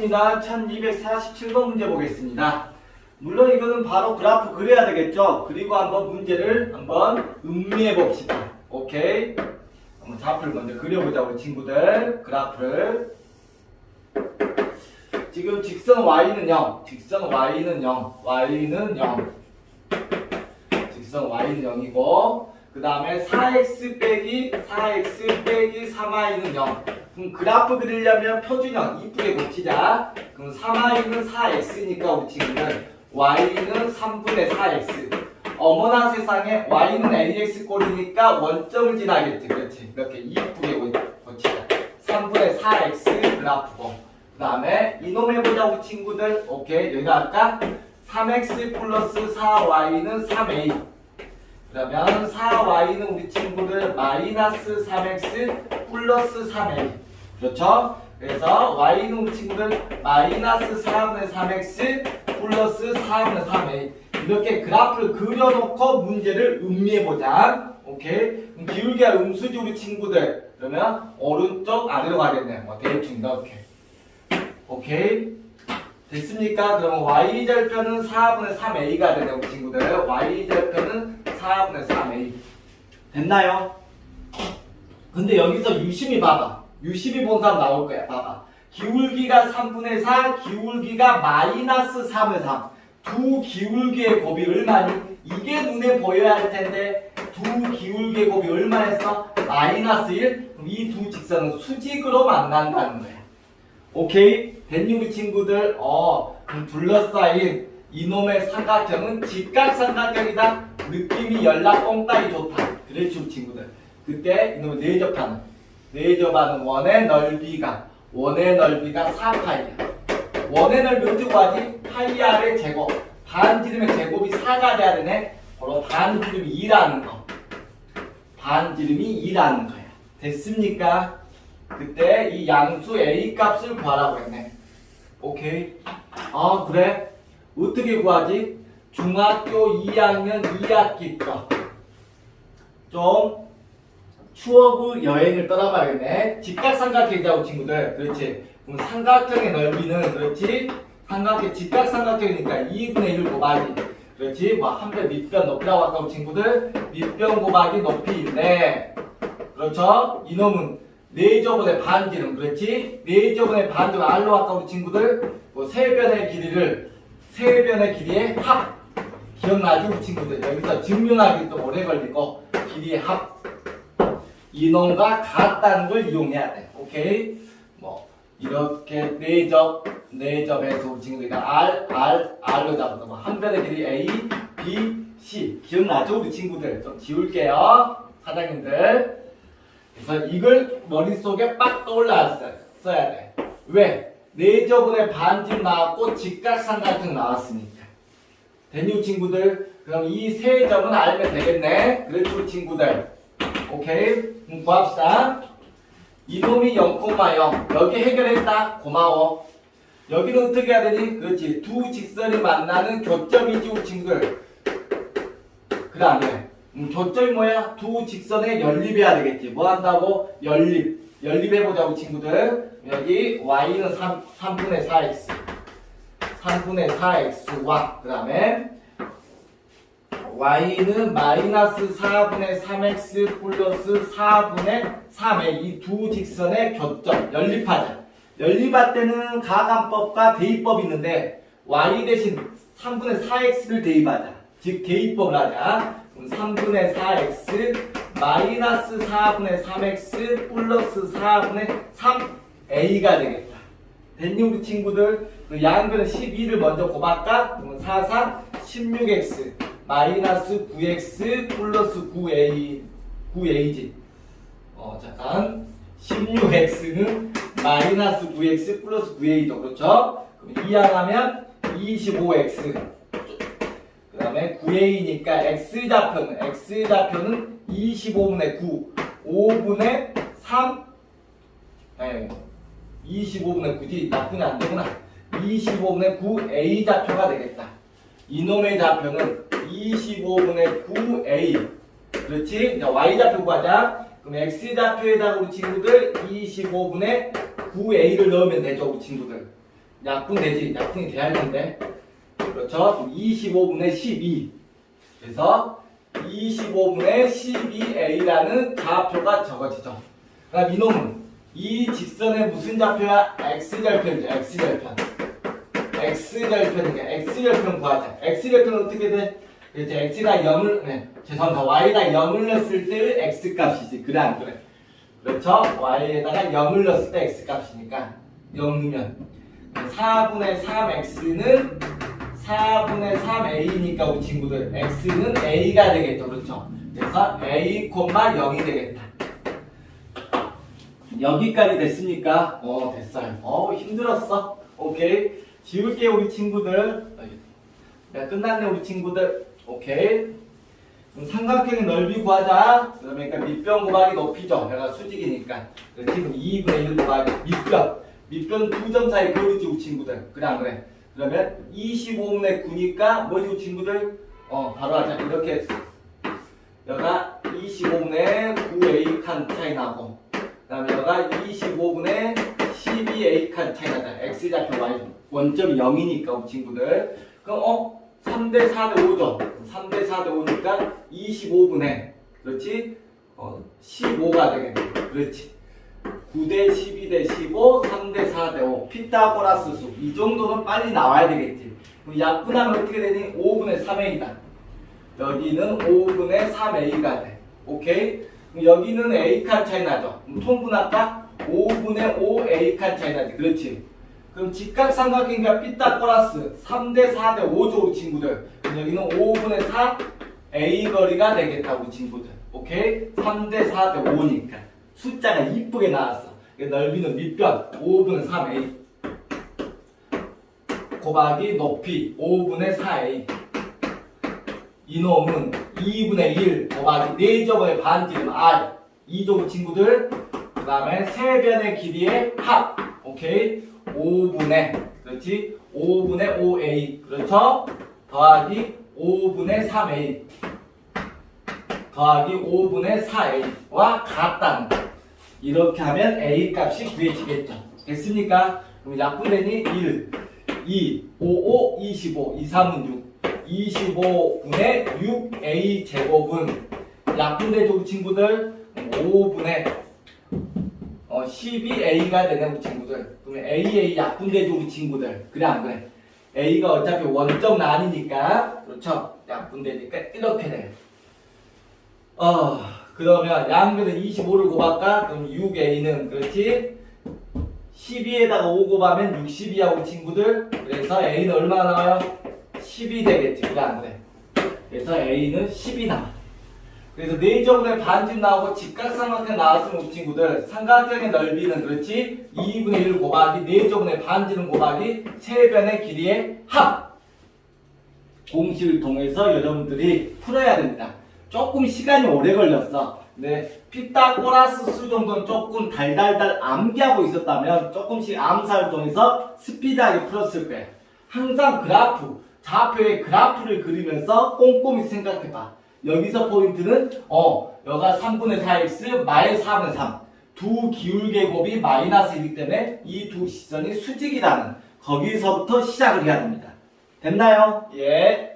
반갑습니다. 1247번 문제 보겠습니다. 물론 이거는 바로 그래프 그려야 되겠죠? 그리고 한번 문제를 한번 음미해 봅시다. 오케이? 한번 좌표를 먼저 그려보자 우리 친구들. 그래프를. 지금 직선 y는 0, 직선 y는 0, y는 0. 직선 y는 0이고 그 다음에 4x 빼기 4x 빼기 3y는 0 그럼 그래프 그리려면 표준형 이쁘게 고치자. 그럼 3y는 4x니까 우리 친구는 y는 3분의 4x 어머나 세상에 y는 ax 꼴이니까 원점을 지나겠지 그렇지? 이렇게 이쁘게 고- 고치자. 3분의 4x 그래프고 그 다음에 이놈 해보자 우리 친구들. 오케이? 여기가 아까? 3x 플러스 4y는 3a 그러면 4y는 우리 친구들 마이너스 3x 플러스 3a 그렇죠? 그래서 y는 친구들 마이너스 4분의 3x 플러스 4분의 3a 이렇게 그래프를 그려놓고 문제를 음미해보자 오케이? 그럼 기울기가 음수지 우리 친구들 그러면 오른쪽 아래로 가겠네 뭐 대충 이렇게 오케이? 됐습니까? 그럼 y절편은 4분의 3a가 되네 우리 친구들 y절편은 4분의 3a 됐나요? 근데 여기서 유심히 봐봐 유심히 본 사람 나올 거야 봐봐 기울기가 3분의 4 기울기가 마이너스 3분의 3 두 기울기의 곱이 얼마니? 이게 눈에 보여야 할 텐데 두 기울기의 곱이 얼마였어? 마이너스 1 그럼 이 두 직선은 수직으로 만난다는 거야 오케이? 됐니 친구들? 어, 둘러싸인 이놈의 삼각형은 직각삼각형이다. 느낌이 연락 뽕따이 좋다. 우리 친구들. 그때 이놈의 내접하는 내접하는 원의 넓이가 원의 넓이가 4파이야. 원의 넓이 어떻게 구하지? 파이 r의 제곱. 반지름의 제곱이 4가 돼야 되네. 바로 반지름이 2라는 거. 반지름이 2라는 거야. 됐습니까? 그때 이 양수 A 값을 구하라고 했네. 오케이. 아, 그래? 어떻게 구하지? 중학교 2학년 2학기 거. 좀 추억의 여행을 떠나봐야겠네. 직각삼각형이자고 친구들. 그렇지. 그럼 삼각형의 넓이는 그렇지. 삼각형 직각삼각형이니까 2분의 1 곱하기. 그렇지. 뭐 한배 밑변 높이라고 할까 친구들. 밑변 곱하기 높이인데. 그렇죠? 이놈은 네 저번의 반지름 그렇지? 네 저번의 반지름 알로 아까 우리 친구들 뭐 세변의 길이를 세변의 길이의 합 기억나지 우리 친구들 여기서 증명하기 또 오래 걸리고 길이의 합 이놈과 같다는 걸 이용해야 돼 오케이? 뭐 이렇게 네접 네접에서 우리 친구들이 R R R로 잡아서 뭐한 변의 길이 A B C 기억나죠 우리 친구들 좀 지울게요 사장님들 그래서 이걸 머릿속에 빡 떠올랐어야 돼. 왜? 네저분의 반집 나왔고 직각삼각형 나왔으니까. 됐니 친구들? 그럼 이 세 점은 알면 되겠네. 그렇죠 친구들. 오케이? 그럼 구합시다. 이놈이 0,0 여기 해결했다. 고마워. 여기는 어떻게 해야 되니? 그렇지. 두 직선이 만나는 교점이지 친구들. 그 다음에 음, 교점이 뭐야? 두 직선의 연립해야 되겠지. 뭐 한다고? 연립. 연립해보자고 친구들. 여기 y는 3, 3분의 4x. 3분의 4x와 그 다음에 y는 마이너스 4분의 3x 플러스 4분의 3의 이 두 직선의 교점 연립하자. 연립할 때는 가감법과 대입법이 있는데 y 대신 3분의 4x를 대입하자. 즉 대입법을 하자. 그럼 3분의 4x 마이너스 4분의 3x 플러스 4분의 3a가 되겠다. 됐니 우리 친구들? 그 양변은 12를 먼저 곱할까? 그러면 4, 4, 16x 마이너스 9x 플러스 9a 9a지. 어 잠깐 16x는 마이너스 9x 플러스 9a죠. 그렇죠? 그럼 이항하면 25x 그 다음에 9a니까 x좌표는 x좌표는 25분의 9 5분의 3 네, 25분의 9지 나쁘니 안 되구나 25분의 9 a좌표가 되겠다 이놈의 좌표는 25분의 9a 그렇지? 자, y좌표 구하자 그럼 x좌표에다가 우리 친구들 25분의 9a를 넣으면 되죠 우리 친구들 약분 되지. 약분이 돼야 할 텐데. 그렇죠? 25분의 12. 그래서 25분의 12a라는 좌표가 적어지죠. 그럼 이놈은 이 직선의 무슨 좌표야? x절편이죠. x절편. X절편이니까 x절편 구하자. x절편은 어떻게 돼? 이제 x가 0을 네, 죄송합니다. y에다 0을 넣었을 때 x 값이지. 그래 안 그래? 그렇죠? y에다가 0을 넣었을 때 x 값이니까 0 넣으면 4분의 3x는 4분의 3a니까 우리 친구들 x는 a가 되겠죠. 그렇죠? 그래서 a, 0이 되겠다. 여기까지 됐습니까? 어 됐어요. 어 힘들었어. 오케이. 지울게 우리 친구들. 야 끝났네 우리 친구들. 오케이. 삼각형의 넓이 구하자. 그러니까 밑변 곱하기 높이죠. 내가 수직이니까. 지금 2분의 1 곱하기 밑변. 밑변 두점 사이 거리지 우리 친구들. 그래 안 그래? 그러면 25분의 9니까 뭐지 우리 친구들? 어 바로 하자. 이렇게. 여가 25분의 9a 칸 차이 나고 그 다음에 여가 25분의 12a 칸 차이 나다. x 좌표 y 원점이 0이니까 우리 친구들. 그럼 어 3대 4대 5죠. 3대 4대 5니까 25분의 그렇지? 어 15가 되겠네. 그렇지. 9대 12대 15, 3대 4대 5. 피타고라스 수. 이 정도는 빨리 나와야 되겠지. 그럼 약분하면 어떻게 되니? 5분의 3a다. 여기는 5분의 3a가 돼. 오케이? 여기는 a 칸 차이 나죠? 통분할까? 5분의 5a 칸 차이 나지. 그렇지? 그럼 직각삼각형과 피타고라스 3대 4대 5죠 우리 친구들. 여기는 5분의 4 a 거리가 되겠다 우리 친구들. 오케이? 3대 4대 5니까 숫자가 이쁘게 나왔어. 넓이는 밑변 5분의 3a 곱하기 높이 5분의 4a 이놈은 2분의 1 곱하기 4점의 반지름 r 2종 친구들 그 다음에 세변의 길이의 합 오케이 5분의 그렇지? 5분의 5a 그렇죠? 더하기 5분의 3a 더하기 5분의 4a와 같다는 거. 이렇게 하면 a 값이 구해지겠죠. 됐습니까? 그럼 약분되니 1 2 5 5 25 2 3은 6 25분의 6a 제곱은 우리 친구들? 5분의 어, 12a가 되네 우리 친구들. 그러면 aa 약분되죠 우리 친구들. 그래 안 그래? a가 어차피 원점은 아니니까. 그렇죠? 약분되니까 이렇게 돼. 어, 그러면 양변에 25를 곱할까? 그럼 6a는 그렇지? 12에다가 5 곱하면 62하고 우리 친구들. 그래서 a는 얼마나 나와요? 10이 되겠지. 그래 안 그래? 그래서 a는 10이 나와 그래서 네점의 반집 나오고 직각삼각형 나왔으면 우리 친구들 삼각형의 넓이는 그렇지 2분의 1 곱하기 네점의 반지름 곱하기 세변의 길이의 합. 공식을 통해서 여러분들이 풀어야 됩니다. 조금 시간이 오래 걸렸어. 네, 피타고라스 수 정도는 조금 달달달 암기하고 있었다면 조금씩 암살을 통해서 스피드하게 풀었을 거예요 항상 그래프 좌표의 그래프를 그리면서 꼼꼼히 생각해봐. 여기서 포인트는 어 여가 3분의 4x 마이너스 4분의 3. 두 기울계곱이 마이너스이기 때문에 이 두 시선이 수직이라는 거기서부터 시작을 해야 됩니다. 됐나요? 예.